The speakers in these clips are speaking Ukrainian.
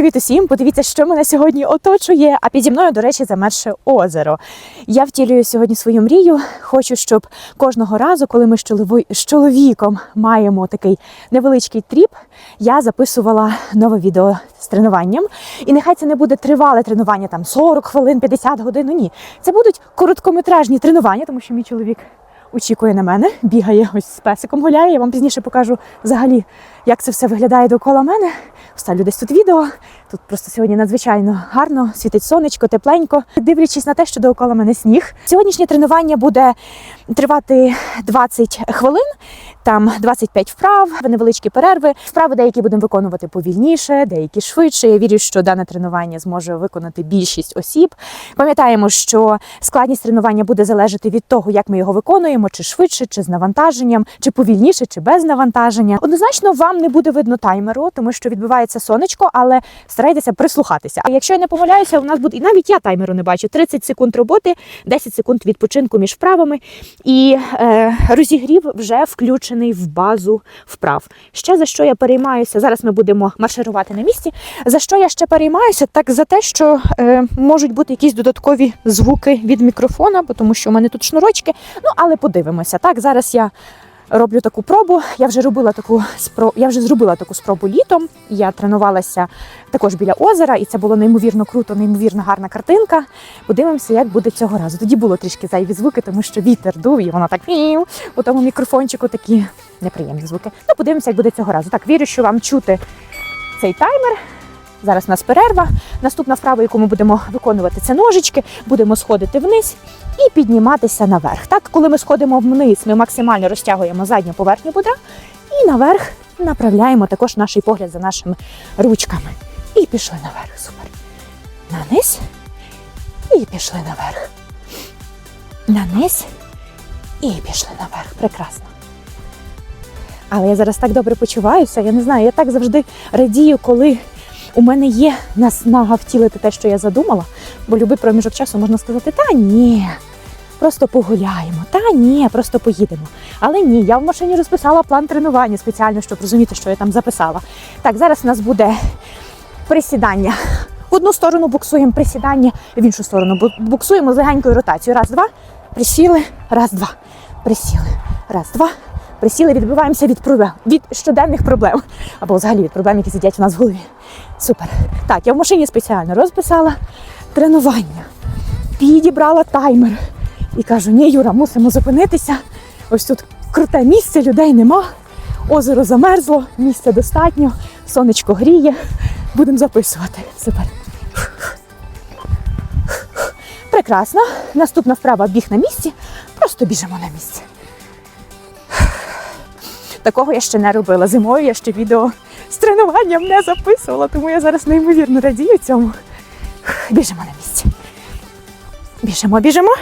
Привіт усім! Подивіться, що мене сьогодні оточує. А піді мною, до речі, замерше озеро. Я втілюю сьогодні свою мрію. Хочу, щоб кожного разу, коли ми з чоловіком маємо такий невеличкий тріп, я записувала нове відео з тренуванням. І нехай це не буде тривале тренування, там 40 хвилин, 50 годин. Ну ні, це будуть короткометражні тренування, тому що мій чоловік очікує на мене, бігає ось з песиком гуляє. Я вам пізніше покажу взагалі, як це все виглядає довкола мене. Вставлю десь тут відео. Тут просто сьогодні надзвичайно гарно, світить сонечко, тепленько. Дивлячись на те, що довкола мене сніг. Сьогоднішнє тренування буде тривати 20 хвилин, там 25 вправ, невеличкі перерви. Вправи деякі будемо виконувати повільніше, деякі швидше. Я вірю, що дане тренування зможе виконати більшість осіб. Пам'ятаємо, що складність тренування буде залежати від того, як ми його виконуємо, чи швидше, чи з навантаженням, чи повільніше, чи без навантаження. Однозначно, вам не буде видно таймеру, тому що відбивається сонечко, але старайтеся прислухатися. А якщо я не помиляюся, у нас буде і навіть я таймеру не бачу: 30 секунд роботи, 10 секунд відпочинку між вправами, і е, розігрів вже включений в базу вправ. Ще за що я переймаюся? Зараз ми будемо марширувати на місці. За що я ще переймаюся? Так за те, що е, можуть бути якісь додаткові звуки від мікрофона, тому що у мене тут шнурочки. Ну але подивимося. Так, зараз я. Роблю таку пробу. Я вже робила таку я вже зробила таку спробу літом. Я тренувалася також біля озера, і це було неймовірно круто, неймовірно гарна картинка. Подивимося, як буде цього разу. Тоді було трішки зайві звуки, тому що вітер дув, і воно так у тому мікрофончику такі неприємні звуки. Ну, подивимося, як буде цього разу. Так, вірю, що вам чути цей таймер. Зараз у нас перерва. Наступна вправа, яку ми будемо виконувати, це ножички. Будемо сходити вниз і підніматися наверх. Так, коли ми сходимо вниз, ми максимально розтягуємо задню поверхню бедра і наверх направляємо також наш погляд за нашими ручками. І пішли наверх. Супер. Наниз. І пішли наверх. Наниз. І пішли наверх. Прекрасно. Але я зараз так добре почуваюся. Я не знаю, я так завжди радію, коли у мене є наснага втілити те, що я задумала, бо любий проміжок часу можна сказати, та ні, просто погуляємо, та ні, просто поїдемо. Але ні, я в машині розписала план тренування спеціально, щоб розуміти, що я там записала. Так, зараз у нас буде присідання. В одну сторону буксуємо присідання, в іншу сторону буксуємо з легенькою ротацією. Раз, два, присіли, раз, два, присіли, раз, два. Присіли, відбиваємося від проблем, від щоденних проблем. Або взагалі від проблем, які сидять у нас в голові. Супер. Так, я в машині спеціально розписала тренування, підібрала таймер. І кажу, ні, Юра, мусимо зупинитися. Ось тут круте місце, людей нема. Озеро замерзло, місця достатньо, сонечко гріє. Будемо записувати. Супер. Прекрасно. Наступна вправа біг на місці. Просто біжимо на місці. Такого я ще не робила. Зимою я ще відео з тренуванням не записувала, тому я зараз неймовірно радію цьому. Біжимо на місці. Біжимо, біжимо.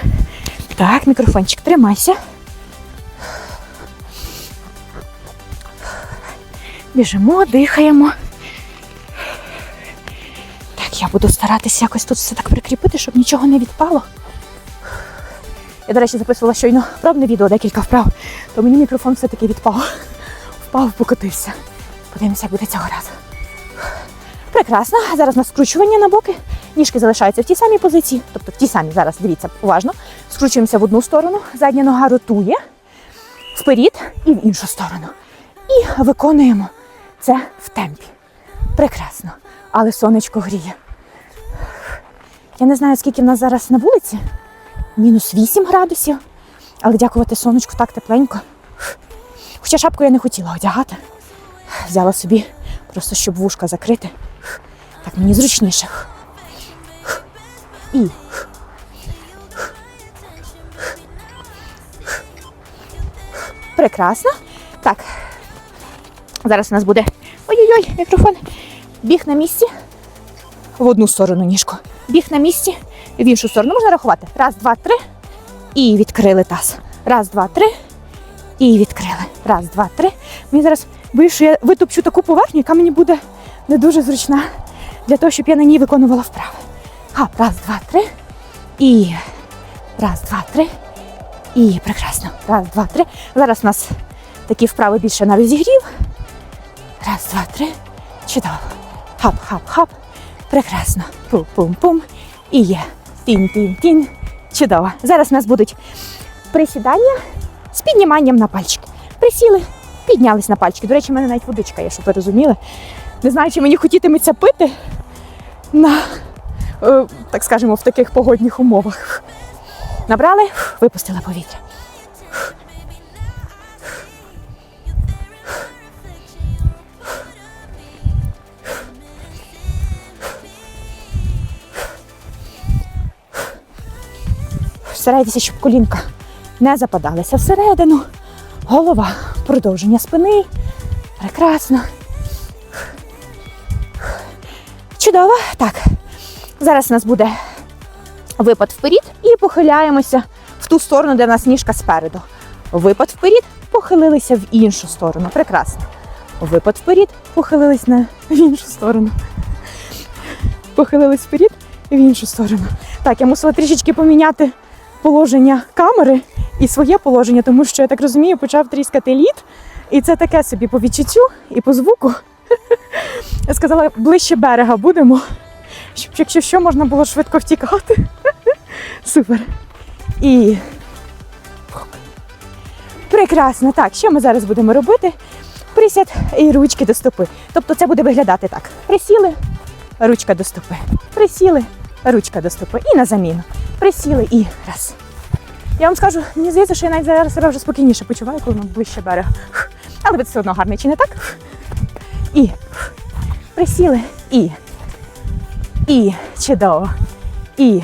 Так, мікрофончик, тримайся. Біжимо, дихаємо. Так, я буду старатися якось тут все так прикріпити, щоб нічого не відпало. Я, до речі, записувала щойно пробне відео, декілька вправ, то мені мікрофон все-таки відпав. Впав, покотився. Подивимося, як буде цього разу. Прекрасно. Зараз у нас скручування на боки. Ніжки залишаються в тій самій позиції, тобто в тій самій. Зараз дивіться уважно. Скручуємося в одну сторону, задня нога ротує вперед і в іншу сторону. І виконуємо це в темпі. Прекрасно. Але сонечко гріє. Я не знаю, скільки в нас зараз на вулиці. Мінус 8 градусів. Але дякувати сонечку так тепленько. Хоча шапку я не хотіла одягати. Взяла собі просто щоб вушка закрити. Так мені зручніше. І. Прекрасно. Так. Зараз у нас буде. Ой-ой-ой, мікрофон. Біг на місці. В одну сторону ніжку. Біг на місці. В іншу сторону. Можна рахувати. Раз, два, три. І відкрили таз. Раз, два, три. І відкрили. Раз, два, три. Мені зараз боюсь, що я витопчу таку поверхню, яка мені буде не дуже зручна для того, щоб я на ній виконувала вправи. Гап, раз, два, три. І раз, два, три. І прекрасно. Раз, два, три. Зараз у нас такі вправи більше на розігрів. Раз, два, три. Чудово. Хап, хап, хап. Прекрасно. Пум-пум-пум. І є. Тін-тін-тін. Чудово. Зараз у нас будуть присідання з підніманням на пальчики. Присіли, піднялись на пальчики. До речі, в мене навіть водичка є, щоб ви розуміли. Не знаю, чи мені хотітиметься пити на, е, так скажемо, в таких погодних умовах. Набрали, випустили повітря. Старайтеся, щоб колінка не западалися всередину. Голова, продовження спини. Прекрасно. Чудово. Так. Зараз у нас буде випад вперед і похиляємося в ту сторону, де в нас ніжка спереду. Випад вперед, похилилися в іншу сторону. Прекрасно. Випад вперед, похилились на в іншу сторону. Похилились вперед і в іншу сторону. Так, я мусила трішечки поміняти положення камери і своє положення, тому що я так розумію, почав тріскати лід. І це таке собі по відчуттю і по звуку. Я сказала, ближче берега будемо, щоб якщо що, можна було швидко втікати. Супер. І. Прекрасно. Так, що ми зараз будемо робити? Присяд і ручки до стопи. Тобто це буде виглядати так: присіли, ручка до стопи. Присіли, ручка до стопи. І на заміну. Присіли і раз. Я вам скажу, мені здається, що я навіть зараз себе вже спокійніше почуваю, коли воно ближче берега. Але ви все одно гарний, чи не так? І присіли, і. І. Чудово. І.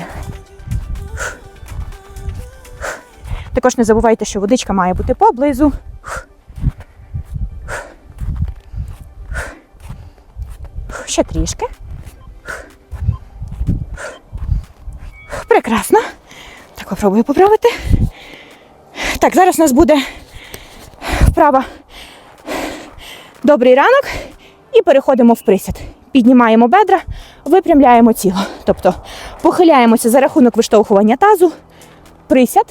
Також не забувайте, що водичка має бути поблизу. Ще трішки. Прекрасно. Так, попробую поправити. Так, зараз у нас буде вправа добрий ранок і переходимо в присід. Піднімаємо бедра, випрямляємо тіло. Тобто похиляємося за рахунок виштовхування тазу, присяд,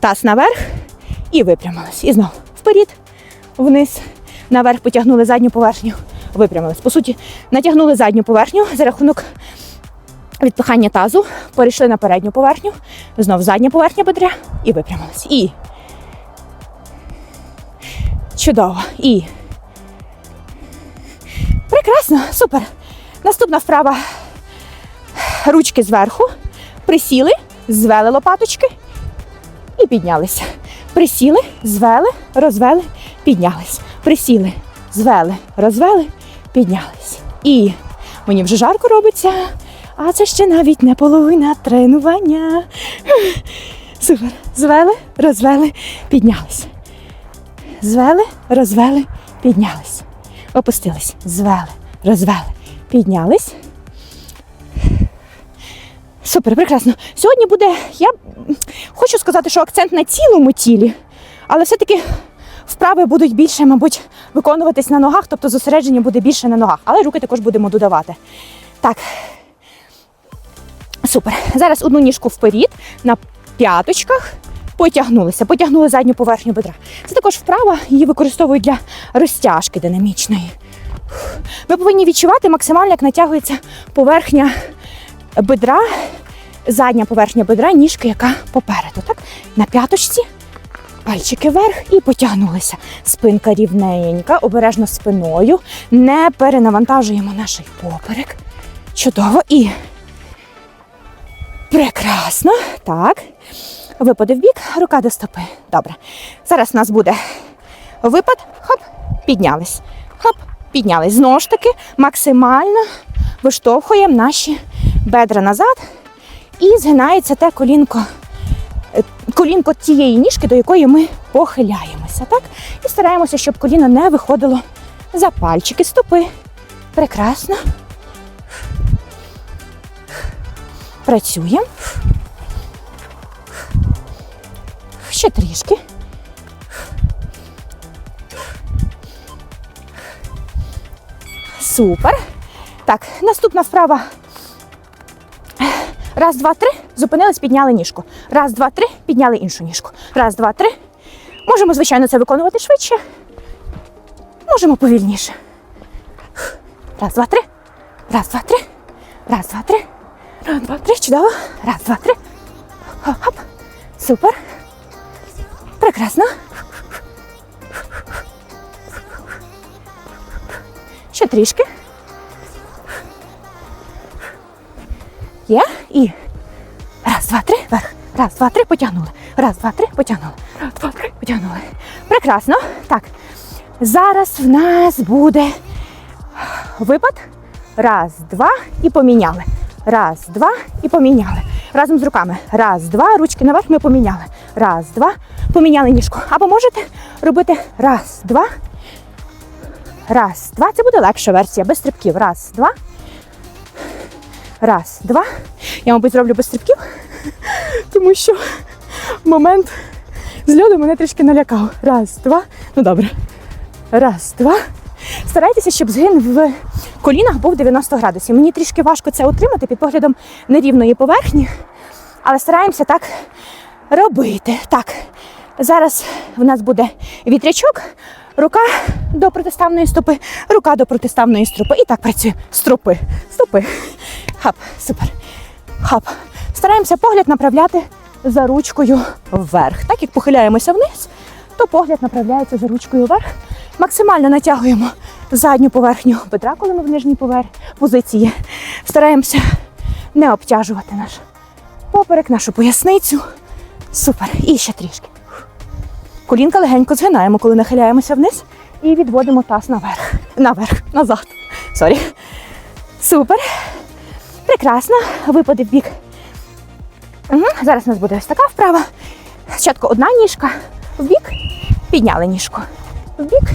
таз наверх і випрямились. І знову вперед, вниз, наверх потягнули задню поверхню, випрямились. По суті, натягнули задню поверхню за рахунок відпихання тазу, перейшли на передню поверхню, знов задня поверхня бедра і випрямились. І чудово. І прекрасно, супер. Наступна вправа. Ручки зверху. Присіли, звели лопаточки і піднялися. Присіли, звели, розвели, піднялись. Присіли, звели, розвели, піднялись. І мені вже жарко робиться. А це ще навіть не половина тренування. Супер. Звели, розвели, піднялись. Звели, розвели, піднялись. Опустились. Звели, розвели, піднялись. Супер, прекрасно. Сьогодні буде, я хочу сказати, що акцент на цілому тілі, але все-таки вправи будуть більше, мабуть, виконуватись на ногах, тобто зосередження буде більше на ногах, але руки також будемо додавати. Так, Супер. Зараз одну ніжку вперед, на п'яточках. Потягнулися, потягнули задню поверхню бедра. Це також вправа, її використовують для розтяжки динамічної. Ви повинні відчувати максимально, як натягується поверхня бедра, задня поверхня бедра, ніжки, яка попереду. Так? На п'яточці, пальчики вверх і потягнулися. Спинка рівненька, обережно спиною. Не перенавантажуємо наш поперек. Чудово. І Прекрасно. Так. Випади в бік, рука до стопи. Добре. Зараз у нас буде випад. Хоп, піднялись. Хоп, піднялись. Знову ж таки, максимально виштовхуємо наші бедра назад і згинається те колінко, е, колінко тієї ніжки, до якої ми похиляємося. Так? І стараємося, щоб коліно не виходило за пальчики стопи. Прекрасно. Працюємо. Ще трішки. Супер. Так, наступна вправа. Раз, два, три. Зупинились, підняли ніжку. Раз, два, три, підняли іншу ніжку. Раз, два, три. Можемо, звичайно, це виконувати швидше. Можемо повільніше. Раз, два, три. Раз, два, три. Раз, два, три. Раз, два, три. Чудово. Раз, два, три. Хоп. Супер. Прекрасно. Ще трішки. Є. І раз, два, три. Вверх. Раз, два, три. Потягнули. Раз, два, три. Потягнули. Раз, два, три. Потягнули. Прекрасно. Так. Зараз в нас буде випад. Раз, два і поміняли. Раз, два і поміняли. Разом з руками. Раз, два, ручки наверх ми поміняли. Раз, два, поміняли ніжку. Або можете робити раз, два. Раз, два. Це буде легша версія, без стрибків. Раз, два. Раз, два. Я, мабуть, зроблю без стрибків, тому що момент з льоду мене трішки налякав. Раз, два. Ну добре. Раз, два. Старайтеся, щоб згин в колінах був 90 градусів. Мені трішки важко це утримати під поглядом нерівної поверхні, але стараємося так робити. Так, зараз в нас буде вітрячок, рука до протиставної стопи, рука до протиставної стропи. І так працює. Стропи, стопи. Хап, супер. Хап. Стараємося погляд направляти за ручкою вверх. Так як похиляємося вниз, то погляд направляється за ручкою вверх. Максимально натягуємо задню поверхню бедра, коли ми в нижній повер... позиції. Стараємося не обтяжувати наш поперек, нашу поясницю. Супер. І ще трішки. Колінка легенько згинаємо, коли нахиляємося вниз, і відводимо таз наверх. Наверх, назад. Сорі. Супер. Прекрасно. Випади в бік. Угу. Зараз у нас буде ось така вправа. Спочатку одна ніжка в бік, підняли ніжку. В бік,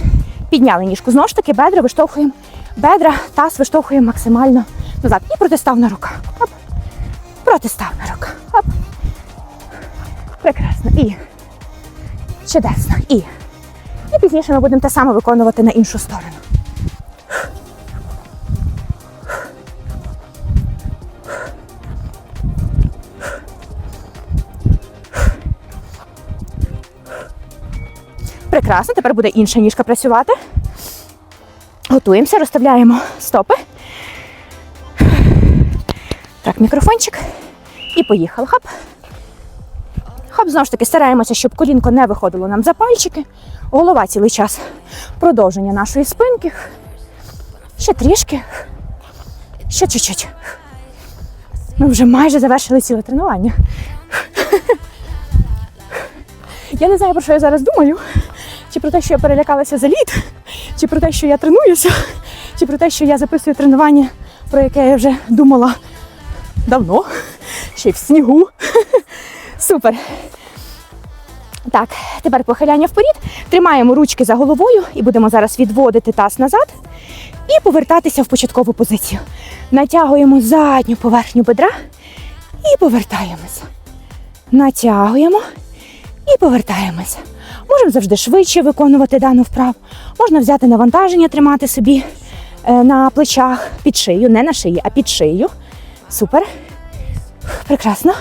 підняли ніжку. Знову ж таки, бедра виштовхуємо. Бедра, таз виштовхуємо максимально назад. І протиставна рука. Оп. Протиставна рука. Оп. Прекрасно. І чудесно. І. І пізніше ми будемо те саме виконувати на іншу сторону. Прекрасно, тепер буде інша ніжка працювати. Готуємося, розставляємо стопи. Так, мікрофончик. І поїхали. Хоп. Знову ж таки, стараємося, щоб колінко не виходило нам за пальчики. Голова цілий час. Продовження нашої спинки. Ще трішки. Ще чуть-чуть. Ми вже майже завершили ціле тренування. Я не знаю, про що я зараз думаю. Чи про те, що я перелякалася за лід, чи про те, що я тренуюся, чи про те, що я записую тренування, про яке я вже думала давно, ще й в снігу. Супер. Так, тепер похиляння вперед. Тримаємо ручки за головою і будемо зараз відводити таз назад і повертатися в початкову позицію. Натягуємо задню поверхню бедра і повертаємося. Натягуємо і повертаємося. Можемо завжди швидше виконувати дану вправу. Можна взяти навантаження, тримати собі е, на плечах під шию, не на шиї, а під шию. Супер. Прекрасно.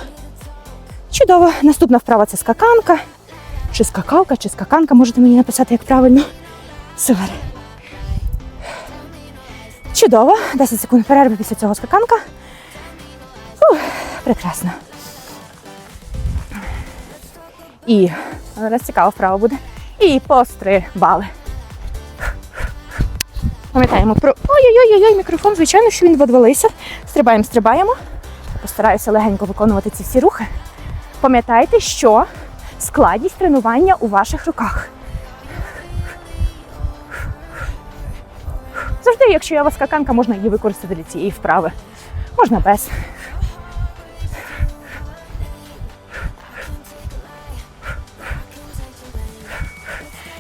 Чудово. Наступна вправа це скаканка. Чи скакалка, чи скаканка. Можете мені написати, як правильно. Супер. Чудово. 10 секунд перерви після цього скаканка. Ух, прекрасно. І зараз цікава вправа буде. І пострибали. Пам'ятаємо про. Ой-ой-ой, мікрофон, звичайно, що він відвалився. Стрибаємо, стрибаємо. Постараюся легенько виконувати ці всі рухи. Пам'ятайте, що складність тренування у ваших руках. Завжди, якщо у вас скаканка, можна її використати для цієї вправи. Можна без.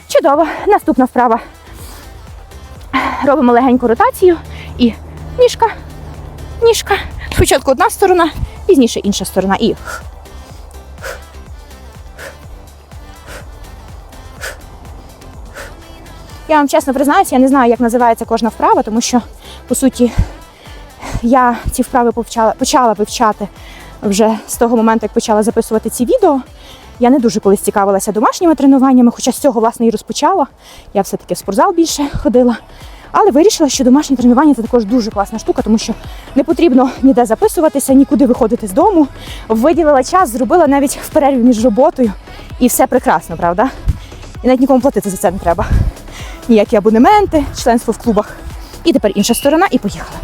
Чудово. Наступна вправа. Робимо легеньку ротацію і ніжка, ніжка. Спочатку одна сторона, пізніше інша сторона. І я вам чесно признаюся, я не знаю, як називається кожна вправа, тому що, по суті, я ці вправи повчала, почала вивчати вже з того моменту, як почала записувати ці відео. Я не дуже колись цікавилася домашніми тренуваннями, хоча з цього, власне, і розпочала. Я все-таки в спортзал більше ходила. Але вирішила, що домашнє тренування це також дуже класна штука, тому що не потрібно ніде записуватися, нікуди виходити з дому. Виділила час, зробила навіть в перерві між роботою. І все прекрасно, правда? І навіть нікому платити за це не треба. Ніякі абонементи, членство в клубах. І тепер інша сторона, і поїхала.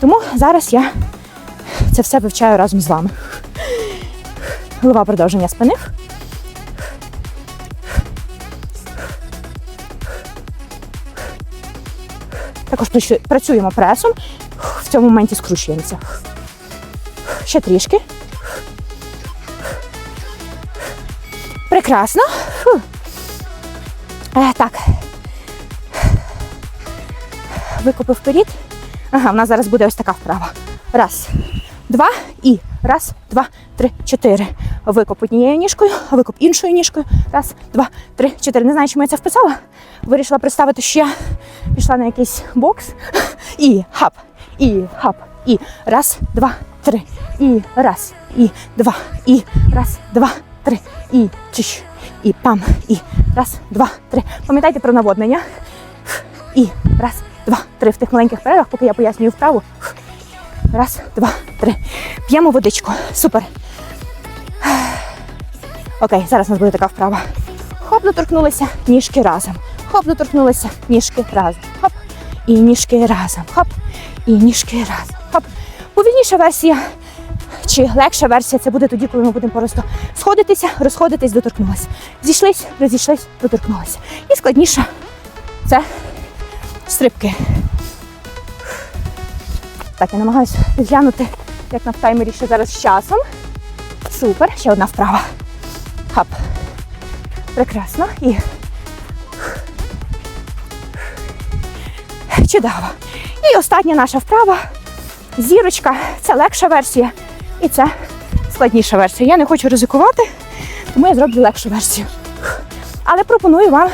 Тому зараз я це все вивчаю разом з вами. Голова продовження спини. Також працюємо пресом. В цьому моменті скручуємося. Ще трішки. Прекрасно. Фу. Е, так. Викупив вперед. Ага, в нас зараз буде ось така вправа. Раз, два і раз, два, три, чотири. Викоп однією ніжкою, викоп іншою ніжкою. Раз, два, три, чотири. Не знаю, чому я це вписала. Вирішила представити, що я пішла на якийсь бокс. І хап, і хап, і раз, два, три, і раз, і два, і раз, два, три, і чиш, і пам, і раз, два, три. Пам'ятайте про наводнення. І раз, два, три. В тих маленьких перервах, поки я пояснюю вправу. Раз, два, три. П'ємо водичку. Супер. Окей, зараз у нас буде така вправа. Хоп, доторкнулися, ніжки разом. Хоп, доторкнулися, ніжки разом. Хоп. І ніжки разом. Хоп. І ніжки разом. Хоп. Повільніша версія. Чи легша версія це буде тоді, коли ми будемо просто сходитися, розходитись, доторкнулися. Зійшлись, розійшлись, доторкнулися. І складніша це стрибки. Так, я намагаюся підглянути, як на таймері ще зараз з часом. Супер, ще одна вправа. Хап. Прекрасно. І. Чудово. І остання наша вправа. Зірочка. Це легша версія. І це складніша версія. Я не хочу ризикувати, тому я зроблю легшу версію. Але пропоную вам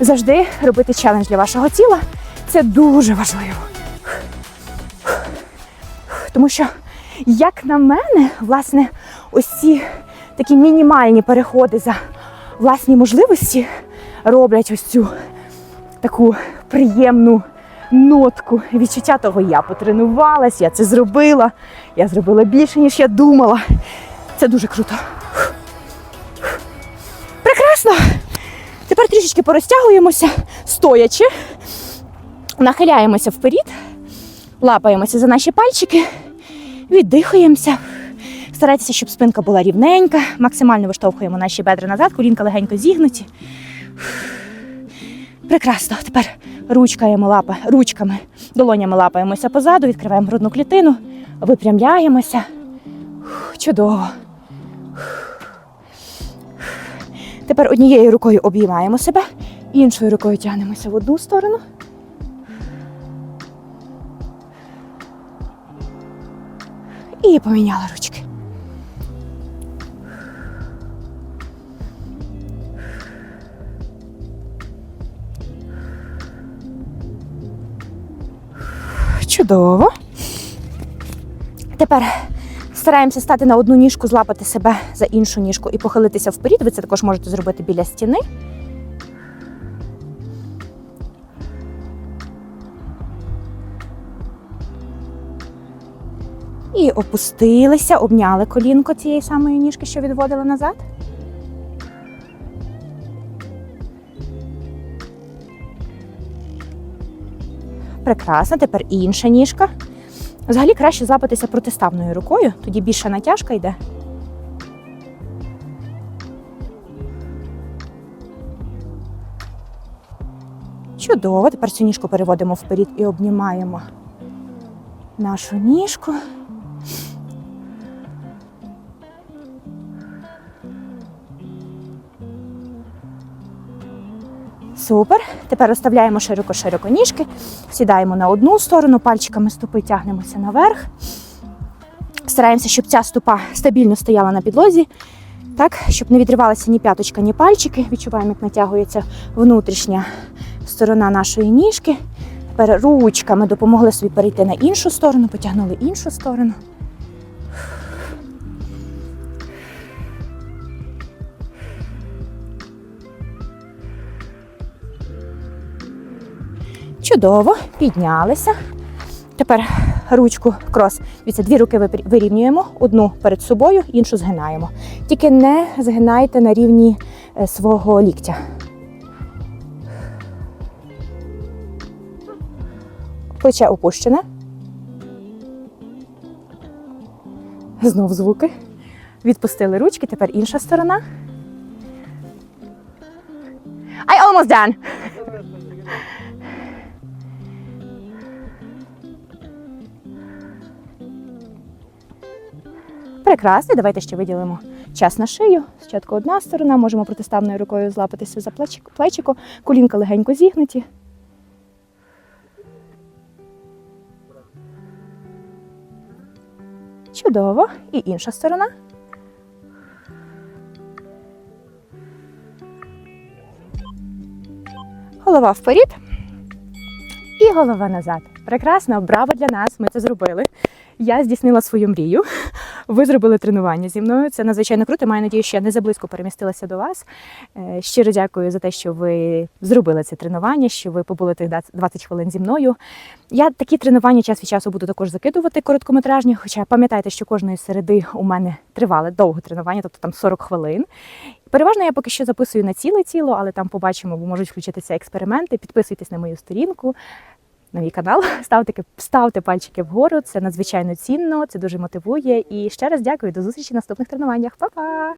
завжди робити челендж для вашого тіла. Це дуже важливо. Тому що, як на мене, власне, ось такі мінімальні переходи за власні можливості роблять ось цю таку приємну нотку відчуття того, я потренувалась, я це зробила, я зробила більше, ніж я думала. Це дуже круто. Прекрасно! Тепер трішечки порозтягуємося, стоячи, нахиляємося вперед, лапаємося за наші пальчики, віддихуємося. Старайтеся, щоб спинка була рівненька, максимально виштовхуємо наші бедра назад, колінка легенько зігнуті. Прекрасно. Тепер ручкаємо лапа, ручками, долонями лапаємося позаду, відкриваємо грудну клітину, випрямляємося. Чудово. Тепер однією рукою обіймаємо себе, іншою рукою тягнемося в одну сторону. І поміняла ручки. Чудово. Тепер стараємося стати на одну ніжку, злапати себе за іншу ніжку і похилитися вперед. Ви це також можете зробити біля стіни. І опустилися, обняли колінко цієї самої ніжки, що відводили назад. Прекрасно, тепер інша ніжка. Взагалі краще злапатися протиставною рукою, тоді більша натяжка йде. Чудово. Тепер цю ніжку переводимо вперед і обнімаємо нашу ніжку. Супер. Тепер розставляємо широко-широко ніжки, сідаємо на одну сторону, пальчиками стопи тягнемося наверх. Стараємося, щоб ця стопа стабільно стояла на підлозі, так, щоб не відривалася ні п'яточка, ні пальчики. Відчуваємо, як натягується внутрішня сторона нашої ніжки. Тепер ручками допомогли собі перейти на іншу сторону, потягнули іншу сторону. Чудово, піднялися. Тепер ручку крос. Дивіться, дві руки вирівнюємо, одну перед собою, іншу згинаємо. Тільки не згинайте на рівні е, свого ліктя. Плече опущене. Знов звуки. Відпустили ручки, тепер інша сторона. I almost done. Прекрасно, давайте ще виділимо час на шию. Спочатку одна сторона, можемо протиставною рукою злапатися за плечик- плечико, колінка легенько зігнуті. Чудово. І інша сторона. Голова вперед. І голова назад. Прекрасно, браво для нас. Ми це зробили. Я здійснила свою мрію. Ви зробили тренування зі мною. Це надзвичайно круто. Маю надію, що я не заблизько перемістилася до вас. Е, Щиро дякую за те, що ви зробили це тренування, що ви побули тих 20 хвилин зі мною. Я такі тренування час від часу буду також закидувати короткометражні, хоча пам'ятайте, що кожної середи у мене тривали довго тренування, тобто там 40 хвилин. Переважно я поки що записую на ціле тіло, але там побачимо, бо можуть включитися експерименти. Підписуйтесь на мою сторінку, на мій канал, ставте, ставте пальчики вгору. Це надзвичайно цінно, це дуже мотивує. І ще раз дякую. До зустрічі в наступних тренуваннях. Па-па!